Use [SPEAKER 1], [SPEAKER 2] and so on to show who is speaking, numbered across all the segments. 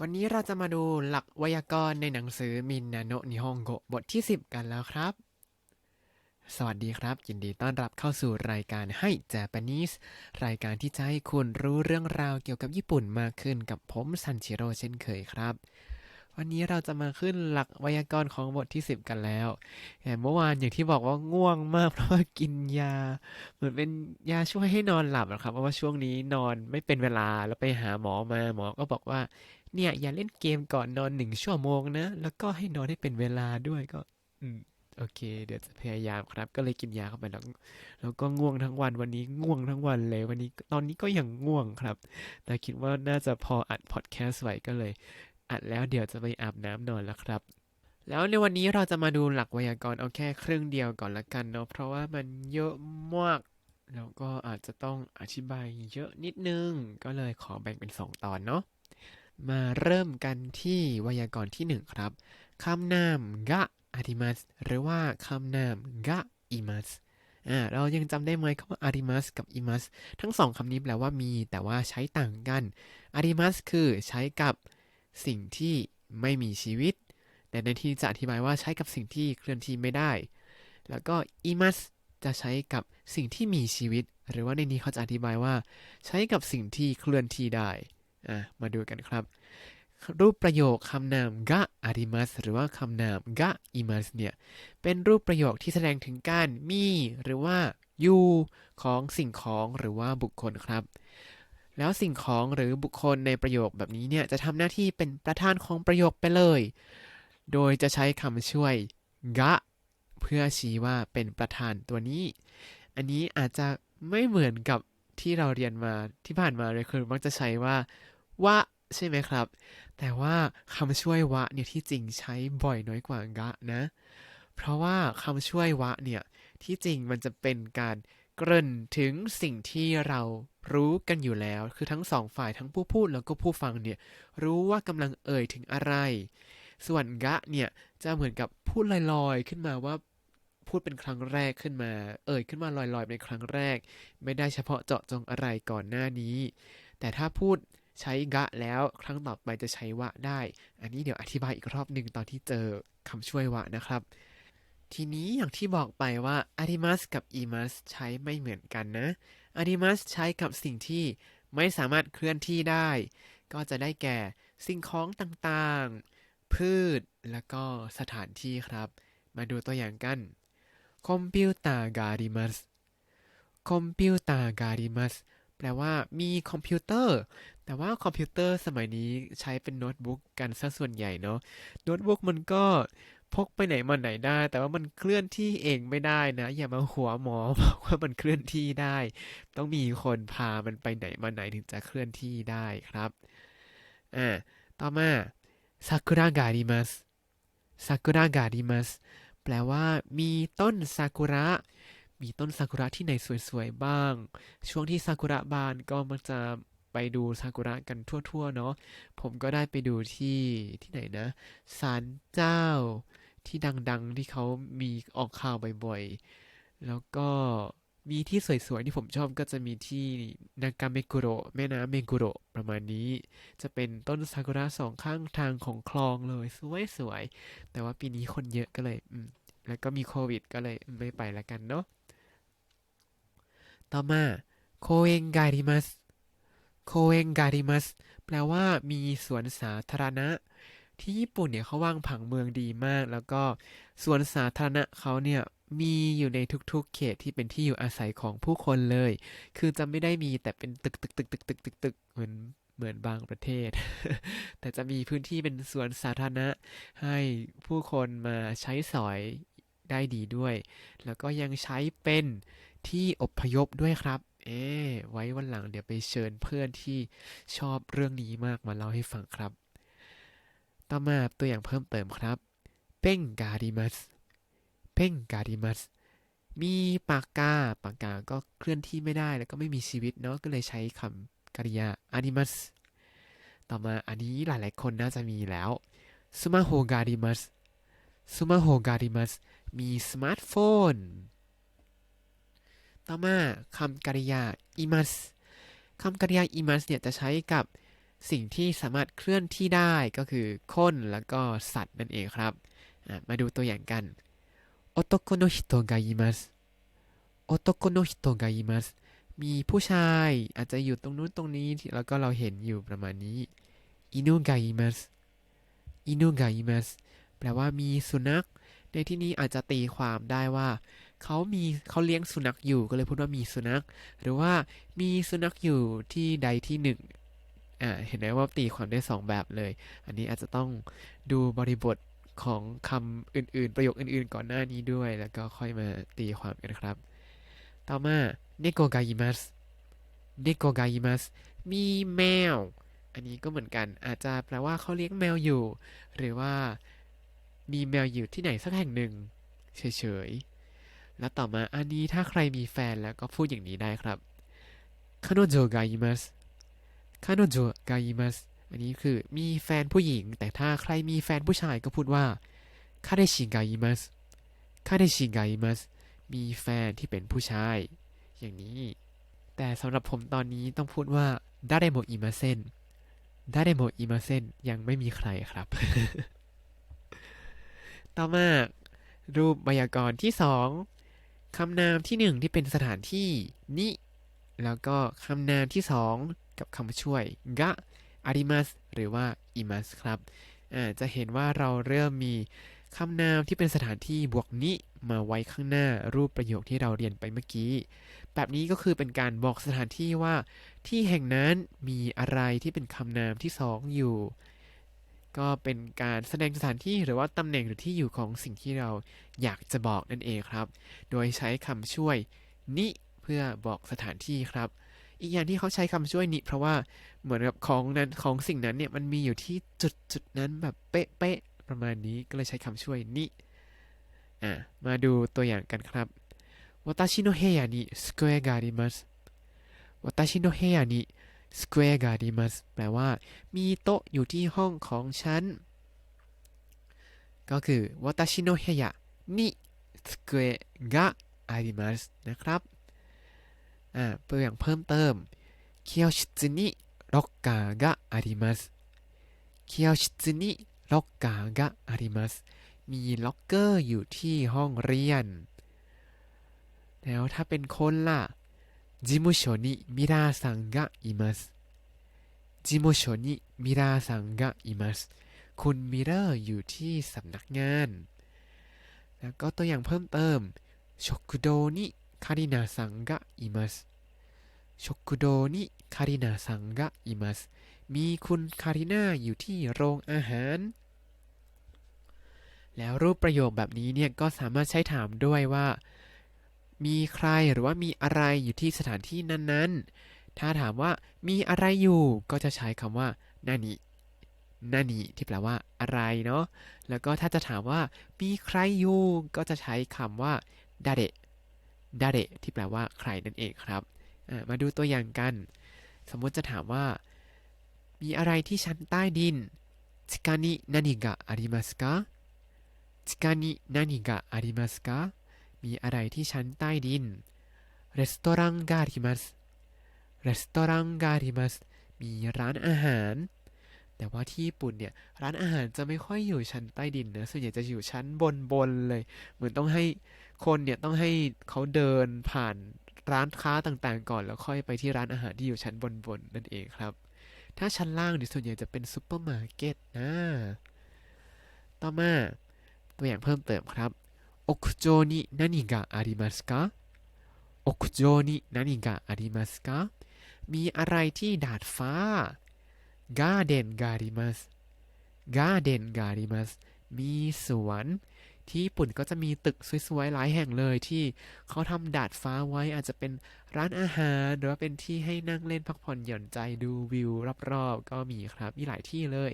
[SPEAKER 1] วันนี้เราจะมาดูหลักไวยากรณ์ในหนังสือมินนาโนนิฮงโกบทที่ 10 กันแล้วครับ สวัสดีครับ ยินดีต้อนรับเข้าสู่รายการให้ Japanese รายการที่จะให้คุณรู้เรื่องราวเกี่ยวกับญี่ปุ่นมากขึ้นกับผมซันชิโร่เช่นเคยครับ วันนี้เราจะมาขึ้นหลักไวยากรณ์ของบทที่ 10 กันแล้วแต่เมื่อวานอย่างที่บอกว่าง่วงมากเพราะว่ากินยา เหมือนเป็นยาช่วยให้นอนหลับนะครับ เพราะว่าช่วงนี้นอนไม่เป็นเวลาแล้วไปหาหมอมาหมอก็บอกว่า เนี่ย อย่าเล่นเกมก่อนนอนหนึ่งชั่วโมงนะ แล้วก็ให้นอนให้เป็นเวลาด้วยก็ อืมโอเค เดี๋ยวจะพยายามครับ ก็เลยกินยาเข้าไปแล้วแล้วก็ง่วงทั้งวันวันนี้ง่วงทั้งวันเลย วันนี้ตอนนี้ก็ยังง่วงครับ แต่คิดว่าน่าจะพออัดพอดแคสต์ไว้ก็เลย อัดแล้วเดี๋ยวจะไปอาบน้ำนอนแล้วครับ แล้วในวันนี้เราจะมาดูหลักไวยากรณ์เอาแค่ครึ่งเดียวก่อนละกันเนาะเพราะว่ามันเยอะมากแล้วก็อาจจะต้องอธิบายเยอะนิดนึง ก็เลยขอแบ่งเป็น 2 ตอนเนาะ มาเริ่มกันที่ไวยากรณ์ที่ 1 ครับคำนามกะอาริมัสหรือว่าคำนามกะอิมัสอ่าเรายังจำได้ไหมคำว่าอาริมัสกับอิมัสทั้งสองคำนี้แปลว่ามี แต่ว่าใช้ต่างกันอาริมัสคือใช้กับสิ่งที่ไม่มีชีวิต แต่ในที่จะอธิบายว่าใช้กับสิ่งที่เคลื่อนที่ไม่ได้ แล้วก็อิมัสจะใช้กับสิ่งที่มีชีวิต หรือว่าในนี้เขาจะอธิบายว่า ใช้กับสิ่งที่เคลื่อนที่ได้ อะมาดูกันครับ รูปประโยคคำนามกะอาริมัสหรือว่าคำนามกะอิมัสเนี่ยเป็นรูปประโยคที่แสดงถึงการมีหรือว่าอยู่ของสิ่งของหรือว่าบุคคลครับ แล้วสิ่งของหรือบุคคลในประโยคแบบนี้เนี่ยจะทำหน้าที่เป็นประธานของประโยคไปเลย โดยจะใช้คำช่วยกะเพื่อชี้ว่าเป็นประธานตัวนี้ อันนี้อาจจะไม่เหมือนกับที่เราเรียนมาที่ผ่านมาเลยคือมักจะใช้ว่า วะใช่ไหมครับ แต่ว่าคำช่วยวะเนี่ยที่จริงใช้บ่อยน้อยกว่ากะนะ เพราะว่าคำช่วยวะเนี่ยที่จริงมันจะเป็นการเกริ่นถึงสิ่งที่เรารู้กันอยู่แล้ว คือทั้งสองฝ่ายทั้งผู้พูดแล้วก็ผู้ฟังเนี่ยรู้ว่ากำลังเอ่ยถึงอะไร ส่วนกะเนี่ยจะเหมือนกับพูดลอยๆขึ้นมาว่าพูดเป็นครั้งแรกขึ้นมา เอ่ยขึ้นมาลอยๆเป็นครั้งแรก ไม่ได้เฉพาะเจาะจงอะไรก่อนหน้านี้ แต่ถ้าพูด ใช้กะแล้วครั้งต่อไปจะใช้วะได้ อันนี้เดี๋ยวอธิบายอีกรอบหนึ่งตอนที่เจอคำช่วยวะนะครับ ทีนี้อย่างที่บอกไปว่า arimas กับ imas ใช้ไม่เหมือนกันนะ arimas ใช้กับสิ่งที่ไม่สามารถเคลื่อนที่ได้ ก็จะได้แก่สิ่งของต่างๆ พืชแล้วก็สถานที่ครับ มาดูตัวอย่างกันคอมพิวเตอร์กาดิมัสคอมพิวเตอร์กาดิมัส แปลว่ามีคอมพิวเตอร์ แต่ว่าคอมพิวเตอร์สมัยนี้ใช้เป็นโน้ตบุ๊กกันซะส่วนใหญ่เนาะโน้ตบุ๊กมันก็พกไปไหนมาไหนได้ แต่ว่ามันเคลื่อนที่เองไม่ได้นะ อย่ามาหัวหมอบอกว่ามันเคลื่อนที่ได้ ต้องมีคนพามันไปไหนมาไหนถึงจะเคลื่อนที่ได้ครับอ่าต่อมาซากุระกาดิมัสซากุระกาดิมัสแปลว่ามีต้นซากุระ มีต้นซากุระที่ไหนสวยๆบ้าง ช่วงที่ซากุระบานก็มักจะไปดูซากุระกันทั่วๆเนาะ ผมก็ได้ไปดูที่ที่ไหนนะศาลเจ้าที่ดังๆที่เขามีออกข่าวบ่อยๆ แล้วก็มีที่สวยๆที่ผมชอบก็จะมีที่นากาเมกุโระแม่น้ำเมกุโระประมาณนี้ จะเป็นต้นซากุระสองข้างทางของคลองเลยสวยๆ แต่ว่าปีนี้คนเยอะก็เลยอืมแล้วก็มีโควิดก็เลยไม่ไปละกันเนาะ ต่อมาโคเอนกาดิมัสโคเอนกาดิมัสแปลว่ามีสวนสาธารณะ ที่ญี่ปุ่นเนี่ยเขาวางผังเมืองดีมาก แล้วก็สวนสาธารณะเขาเนี่ยมีอยู่ในทุกๆ เขตที่เป็นที่อยู่อาศัยของผู้คนเลย คือจะไม่ได้มีแต่เป็นตึกตึกตึกตึกตึกตึกตึกเหมือนเหมือนบางประเทศ แต่จะมีพื้นที่เป็นสวนสาธารณะ ให้ผู้คนมาใช้สอยได้ดีด้วย แล้วก็ยังใช้เป็น ที่อพยพด้วยครับ เอ๊ไว้วันหลังเดี๋ยวไปเชิญเพื่อนที่ชอบเรื่องนี้มากมาเล่าให้ฟังครับ ต่อมาตัวอย่างเพิ่มเติมครับเป้งกาดิมัสเป้งกาดิมัสมีปากกา ปากกาก็เคลื่อนที่ไม่ได้แล้วก็ไม่มีชีวิตเนาะ ก็เลยใช้คำกริยาอาดิมัสต่อมาอันนี้หลายๆคนน่าจะมีแล้วซูมาโฮกาดิมัสซูมาโฮกาดิมัสมีสมาร์ทโฟน ต่อมาคำกริยาอิมัสคำกริยาอิมัสเนี่ยจะใช้กับสิ่งที่สามารถเคลื่อนที่ได้ก็คือคนแล้วก็สัตว์นั่นเองครับ มาดูตัวอย่างกันโอโตโกโนฮิโตกายิมัสโอโตโกโนฮิโตกายิมัสมีผู้ชายอาจจะอยู่ตรงนู้นตรงนี้แล้วก็เราเห็นอยู่ประมาณนี้อินุกายิมัสอินุกายิมัสแปลว่ามีสุนัข ในที่นี้อาจจะตีความได้ว่า เขามีเขาเลี้ยงสุนัขอยู่ก็เลยพูดว่ามีสุนัข หรือว่ามีสุนัขอยู่ที่ใดที่หนึ่งอ่าเห็นไหมว่าตีความได้สองแบบเลย อันนี้อาจจะต้องดูบริบทของคำอื่น ๆ ประโยคอื่น ๆ ก่อนหน้านี้ด้วย แล้วก็ค่อยมาตีความกันครับ ต่อมาเนโกกายิมัสเนโกกายิมัสมีแมว อันนี้ก็เหมือนกันอาจจะแปลว่าเขาเลี้ยงแมวอยู่ หรือว่ามีแมวอยู่ที่ไหนสักแห่งหนึ่งเฉยๆ แล้วต่อมาอันนี้ถ้าใครมีแฟนแล้วก็พูดอย่างนี้ได้ครับคาโนโจกายิมัสคานโจกายิมัสอันนี้คือมีแฟนผู้หญิง แต่ถ้าใครมีแฟนผู้ชายก็พูดว่าคาเดชิกายิมัสคาเดชิกายิมัสมีแฟนที่เป็นผู้ชาย อย่างนี้ แต่สำหรับผมตอนนี้ต้องพูดว่าดาเดโมอิมาเซนดาเดโมอิมาเซนยังไม่มีใครครับ ต่อมารูปไวยากรณ์ที่สอง คำนามที่หนึ่งที่เป็นสถานที่นิแล้วก็คำนามที่สองกับคำช่วยกะอาริมัสหรือว่าอิมัสครับจะเห็นว่าเราเริ่มมีคำนามที่เป็นสถานที่บวกนิมาไว้ข้างหน้ารูปประโยคที่เราเรียนไปเมื่อกี้ แบบนี้ก็คือเป็นการบอกสถานที่ว่า ที่แห่งนั้นมีอะไรที่เป็นคำนามที่สองอยู่ ก็เป็นการแสดงสถานที่หรือว่าตำแหน่งหรือที่อยู่ของสิ่งที่เราอยากจะบอกนั่นเองครับ โดยใช้คำช่วยนิเพื่อบอกสถานที่ครับ อีกอย่างที่เขาใช้คำช่วยนิเพราะว่าเหมือนกับของนั้นของสิ่งนั้นเนี่ยมันมีอยู่ที่จุดจุดนั้นแบบเป๊ะๆประมาณนี้ก็เลยใช้คำช่วยนิอะมาดูตัวอย่างกันครับวตาชิโนเฮยานิสเกะก square g a r d i m a s แปลว่า มีโต๊ะอยู่ที่ห้องของฉัน ก็คือวัตชิโนเฮยะนี่สเกะกะอาริมัสนะครับ อ่าตัวอย่างเพิ่มเติมเคียวชิตนิล็อกกากะอาริมัสเคียวชิตนิล็อกกากะอาริมัสมีล็อกเกอร์อยู่ที่ห้องเรียน แล้วถ้าเป็นคนล่ะ 事務所にミラーさんがいます事務所にミラーさんがいますคุณมิเลอร์อยู่ที่สำนักงาน แล้วก็ตัวอย่างเพิ่มเติม食堂にカリナさんがいます食堂にカリナさんがいますมีคุณคาริน่าอยู่ที่โรงอาหาร แล้วรูปประโยคแบบนี้เนี่ยก็สามารถใช้ถามด้วยว่า มีใครหรือว่ามีอะไรอยู่ที่สถานที่นั้นๆ ถ้าถามว่ามีอะไรอยู่ก็จะใช้คำว่านานินานิที่แปลว่าอะไรเนาะ แล้วก็ถ้าจะถามว่ามีใครอยู่ก็จะใช้คำว่าดาเดะดาเดะที่แปลว่าใครนั่นเองครับ มาดูตัวอย่างกัน สมมติจะถามว่า มีอะไรที่ชั้นใต้ดินชิกานินานิกะอาริมัสกะชิกานินานิกะอาริมัสกะ มีอะไรที่ชั้นใต้ดินรีสตอรังการิมัสรีสตอรังการิมัสมีร้านอาหาร แต่ว่าที่ญี่ปุ่นเนี่ย ร้านอาหารจะไม่ค่อยอยู่ชั้นใต้ดินนะ ส่วนใหญ่จะอยู่ชั้นบนบนเลย เหมือนต้องให้คนเนี่ยต้องให้เขาเดินผ่านร้านค้าต่างๆ ก่อน แล้วค่อยไปที่ร้านอาหารที่อยู่ชั้นบนบนนั่นเองครับ ถ้าชั้นล่างเนี่ยส่วนใหญ่จะเป็นซูเปอร์มาร์เก็ตนะ ต่อมาตัวอย่างเพิ่มเติมครับ 屋上に何がありますか屋上に何がありますかมีอะไรที่ดาดฟ้า ガーデンがありますガーデンがありますมีสวน ที่ญี่ปุ่นก็จะมีตึกสวยๆ หลายแห่งเลยที่เขาทำดาดฟ้าไว้อาจจะเป็นร้านอาหาร หรือว่าเป็นที่ให้นั่งเล่นพักผ่อนหย่อนใจดูวิวรอบๆ ก็มีครับ มีหลายที่เลย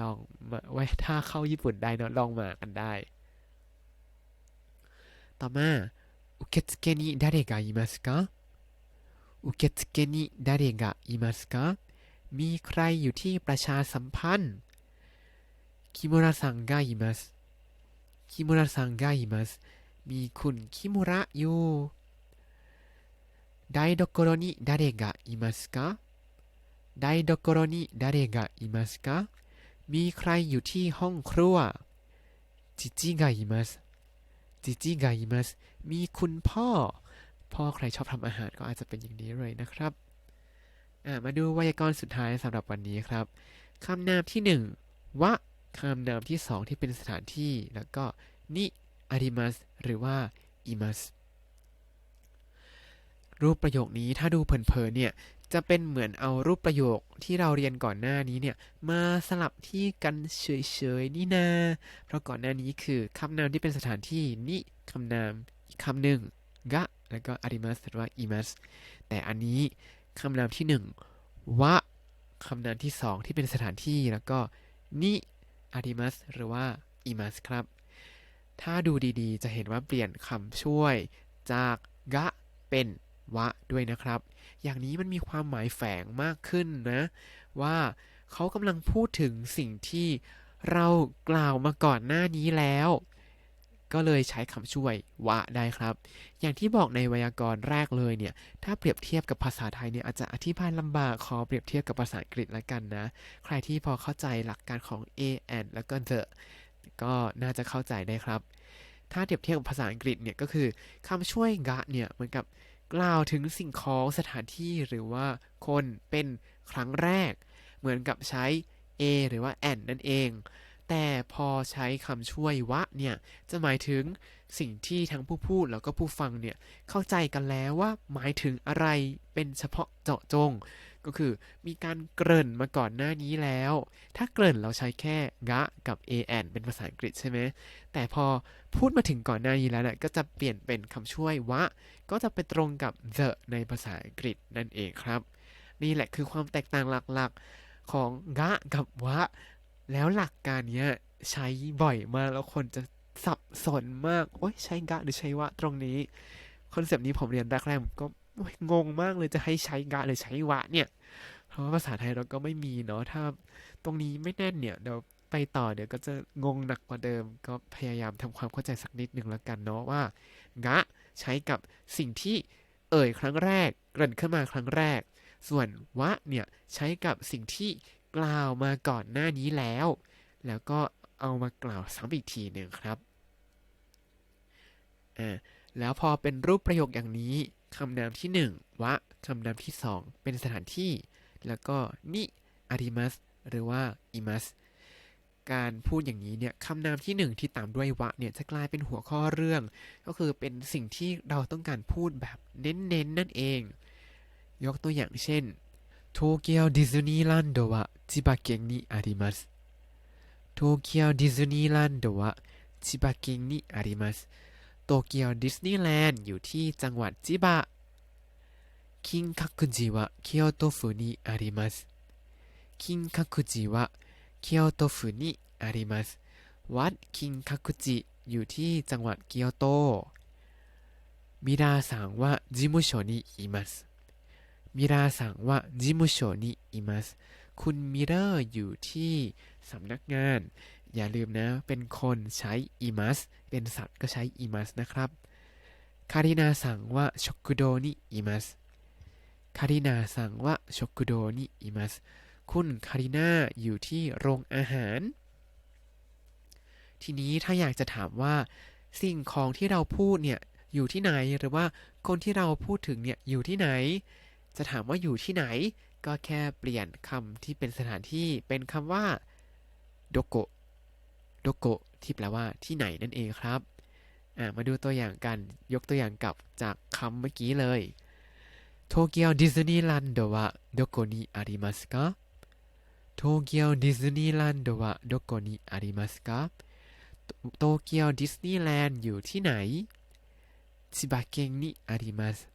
[SPEAKER 1] ลองมาไว้ถ้าเข้าญี่ปุ่นได้เนอะลองมากันได้ ต่อมา受付に誰がいますか受付に誰がいますかมีใครอยู่ที่ประชาสัมพันธ์คิมุระซังがいますคิมุระซังがいますมีคุณคิมุระอยู่台所に誰がいますか ไดโดโกโรนิดาเรกะอิมัสกะมีใครอยู่ที่ห้องครัวจิจิกะอิมั จิจิกมัสมีคุณพ่อ พ่อใครชอบทำอาหารก็อาจจะเป็นอย่างนี้เลยนะครับมาดูไวยากรณ์สุดท้ายสำหรับวันนี้ครับคำนามที่หนึ่งวะคำนามที่สองที่เป็นสถานที่ แล้วก็นิอาริมัสหรือว่าอิมัสรูปประโยคนี้ถ้าดูเผินๆเนี่ย จะเป็นเหมือนเอารูปประโยคที่เราเรียนก่อนหน้านี้เนี่ย มาสลับที่กันเฉยๆนี่นา เพราะก่อนหน้านี้คือคำนามที่เป็นสถานที่นิคำนามอีกคำหนึ่งกะแล้วก็อาริมัสหรือว่าอิมัสแต่อันนี้คำนามที่หนึ่งวะคำนามที่สองที่เป็นสถานที่แล้วก็นิอาริมัสหรือว่าอิมัสครับ ถ้าดูดีๆ จะเห็นว่าเปลี่ยนคำช่วยจากกะเป็น วะด้วยนะครับ อย่างนี้มันมีความหมายแฝงมากขึ้นนะ ว่าเขากำลังพูดถึงสิ่งที่เรากล่าวมาก่อนหน้านี้แล้ว ก็เลยใช้คำช่วยวะได้ครับ อย่างที่บอกในไวยากรณ์แรกเลยเนี่ย ถ้าเปรียบเทียบกับภาษาไทยเนี่ยอาจจะอธิบายลำบากขอเปรียบเทียบกับภาษาอังกฤษละกันนะ ใครที่พอเข้าใจหลักการของ a and แล้วก็ the ก็น่าจะเข้าใจได้ครับ ถ้าเปรียบเทียบกับภาษาอังกฤษเนี่ยก็คือคำช่วยกะเนี่ยเหมือนกับ กล่าวถึงสิ่งของสถานที่หรือว่าคนเป็นครั้งแรก เหมือนกับใช้ a หรือว่า and นั่นเอง แต่พอใช้คำช่วยวะเนี่ย จะหมายถึง สิ่งที่ทั้งผู้พูดแล้วก็ผู้ฟังเนี่ยเข้าใจกันแล้วว่าหมายถึงอะไรเป็นเฉพาะเจาะจง ก็คือมีการเกริ่นมาก่อนหน้านี้แล้ว ถ้าเกริ่นเราใช้แค่กะกับ a n เป็นภาษาอังกฤษใช่ไหมแต่พอพูดมาถึงก่อนหน้านี้แล้วเนี่ยก็จะเปลี่ยนเป็นคำช่วยวะ ก็จะไปตรงกับ the ในภาษาอังกฤษนั่นเองครับ นี่แหละคือความแตกต่างหลักๆของกะกับวะ แล้วหลักการเนี้ยใช้บ่อยมากแล้วคนจะ สับสนมาก โอ้ยใช้กะหรือใช้วะตรงนี้ คอนเซปต์นี้ผมเรียนแรกๆผมก็งงมากเลยจะให้ใช้กะหรือใช้วะเนี่ย เพราะว่าภาษาไทยเราก็ไม่มีเนาะ ถ้าตรงนี้ไม่แน่นเนี่ยเดี๋ยวไปต่อเดี๋ยวก็จะงงหนักกว่าเดิม ก็พยายามทำความเข้าใจสักนิดหนึ่งแล้วกันเนาะว่ากะใช้กับสิ่งที่เอ่ยครั้งแรกเริ่นขึ้นมาครั้งแรก ส่วนวะเนี่ยใช้กับสิ่งที่กล่าวมาก่อนหน้านี้แล้ว แล้วก็เอามากล่าวซ้ำอีกทีหนึ่งครับ่าแล้วพอเป็นรูปประโยคอย่างนี้คำนามที่ 1 วะคำนามที่ 2 เป็นสถานที่ แล้วก็นิอาริมัสหรือว่าอิมัสการพูดอย่างนี้เนี่ยคำนามที่ 1 ที่ตามด้วยวะเนี่ยจะกลายเป็นหัวข้อเรื่อง ก็คือเป็นสิ่งที่เราต้องการพูดแบบเน้นๆน,นั่นเอง ยกตัวอย่างเช่นโตเกียวดิสนีย์แลนด์วะจิบะเกงนิอาริมัสโตเกียวดิสนีย์แลนด์วะจิบะเกงนิอาริมัส โตเกียวดิสนีย์แลนด์อยู่ที่จังหวัดจิบะคิงคักุจิวะเคียวโตฟุนิอาริมัสคิงคักุจิวะเคียวโตฟุนิอาริมัสวัดคิงคักุจิอยู่ที่จังหวัดเกียวโตมิราสังวะจิมุโชนิอิมัสมิราสังวะจิมุโชนิอิมัสคุณมิเรอร์อยู่ที่สำนักงาน อย่าลืมนะ เป็นคนใช้อิมัสเป็นสัตว์ก็ใช้อิมัสนะครับคารินาซังว่าช็อกกุโดนิอิมัสคารินาซังว่าช็อกกุโดนิอิมัสคุณคารินาอยู่ที่โรงอาหาร ทีนี้ถ้าอยากจะถามว่า สิ่งของที่เราพูดเนี่ยอยู่ที่ไหนหรือว่าคนที่เราพูดถึงเนี่ยอยู่ที่ไหน จะถามว่าอยู่ที่ไหน ก็แค่เปลี่ยนคำที่เป็นสถานที่เป็นคำว่าโดโกโดโกที่แปลว่าที่ไหนนั่นเองครับมาดูตัวอย่างกัน ยกตัวอย่างกลับจากคำเมื่อกี้เลยโตเกียวดิสนีย์แลนด์はどこにありますか東京ディズニーランドはどこにありますか東京ディズニーランドอยู่ที่ไหน千葉県にあります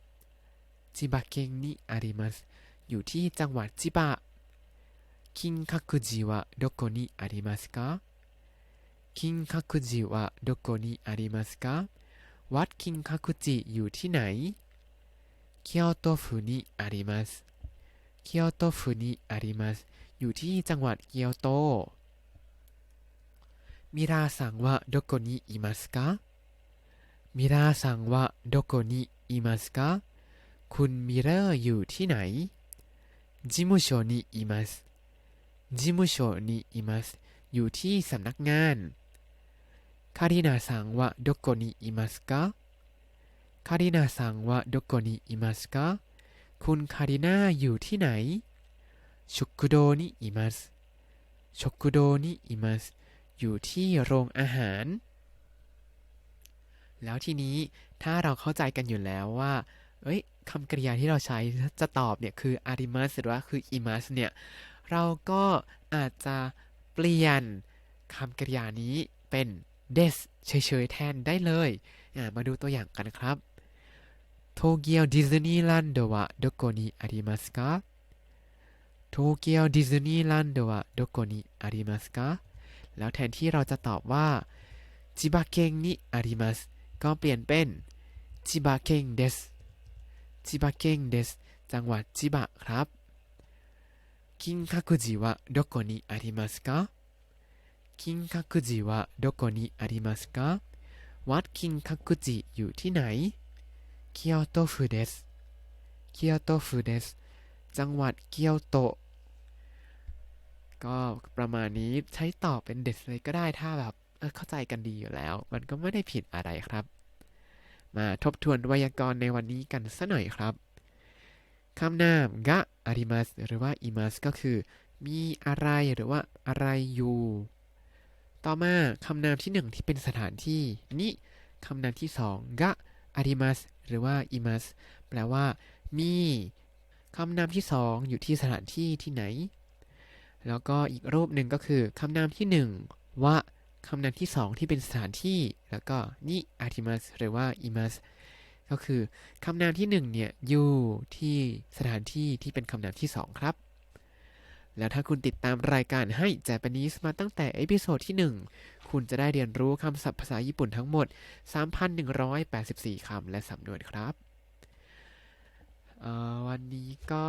[SPEAKER 1] 千葉県にありますอยู่ที่จังหวัดจิบะ金閣寺はどこにありますか 金閣寺はどこにありますかวัด金閣寺อยู่ที่ไหน京都府にあります京都府にありますอยู่ที่จังหวัดเกียวโต มิราซังว่าโดโกนิอิมัสกะมิราซังว่าโดโกนิอิมัสกะคุณมิเรอร์อยู่ที่ไหน 事務所にいます事務所にいますอยู่ที่สำนักงาน คารินาซังว่าどこにいますかคารินาซังว่าどこにいますかคุณคารินาอยู่ที่ไหน食堂にいます食堂にいますอยู่ที่โรงอาหาร แล้วทีนี้ถ้าเราเข้าใจกันอยู่แล้วว่า เอ้ยคำกริยาที่เราใช้จะตอบเนี่ยคืออาริมัสหรือว่าคืออิมัสเนี่ย เราก็อาจจะเปลี่ยนคำกริยานี้เป็น des เฉยๆแทนได้เลยอ่ะมาดูตัวอย่างกันครับโตเกียวดิสนีย์แลนด์はどこにありますかโตเกียวดิสนีย์แลนด์はどこにありますかแล้วแทนที่เราจะตอบว่าจิบะเกงนิอาริมัสก็เปลี่ยนเป็นจิบะเกงเดสจิบะเกงเดสจังหวัดจิบะครับ金閣寺はどこにありますか 金閣寺はどこにありますかวัดคิงคักุจิอยู่ที่ไหนเกียวโตฟุเดสเกียวโตฟุเดสจังหวัดเกียวโต ก็ประมาณนี้ใช้ตอบเป็นเดสเลยก็ได้ถ้าแบบเออเข้าใจกันดีอยู่แล้ว มันก็ไม่ได้ผิดอะไรครับ มาทบทวนไวยากรณ์ในวันนี้กันสักหน่อยครับคำนามกะอาริมัสหรือว่าอิมัสก็คือ มีอะไรหรือว่าอะไรอยู่ ต่อมาคำนามที่หนึ่งที่เป็นสถานที่นี้คำนามที่สองกะอาริมัสหรือว่าอิมัสแปลว่า มีคำนามที่สองอยู่ที่สถานที่ที่ไหน แล้วก็อีกรูปหนึ่งก็คือคำนามที่หนึ่งว่าคำนามที่สองที่เป็นสถานที่ แล้วก็นิอาริมัสหรือว่าอิมัสก็คือคำนามที่หนึ่งเนี่ยอยู่ที่สถานที่ที่เป็นคำนามที่สองครับ แล้วถ้าคุณติดตามรายการให้ Japanese มาตั้งแต่เอพิโซดที่ 1 คุณจะได้เรียนรู้คำศัพท์ภาษาญี่ปุ่นทั้งหมด 3,184 คำและสำนวนครับวันนี้ก็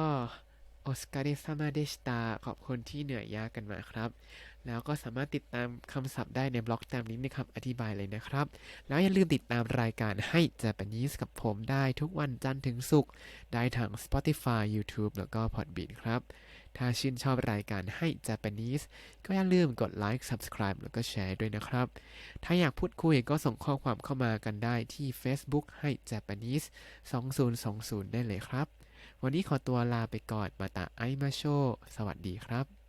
[SPEAKER 1] โอสการ์ซามาเดชตาขอบคุณที่เหนื่อยยากกันมาครับ แล้วก็สามารถติดตามคำศัพท์ได้ในบล็อกตามลิงก์ในคำอธิบายเลยนะครับ แล้วอย่าลืมติดตามรายการให้ Japanese กับผมได้ทุกวันจันทร์ถึงศุกร์ได้ทาง Spotify YouTube แล้วก็ Podbean ครับ ถ้าชื่นชอบรายการให้ Japanese ก็อย่าลืมกดไลค์ Subscribe แล้วก็แชร์ด้วยนะครับ ถ้าอยากพูดคุยก็ส่งข้อความเข้ามากันได้ที่ Facebook ให้ Japanese 2020 ได้เลยครับ วันนี้ขอตัวลาไปก่อนมาตาไอมาโช สวัสดีครับ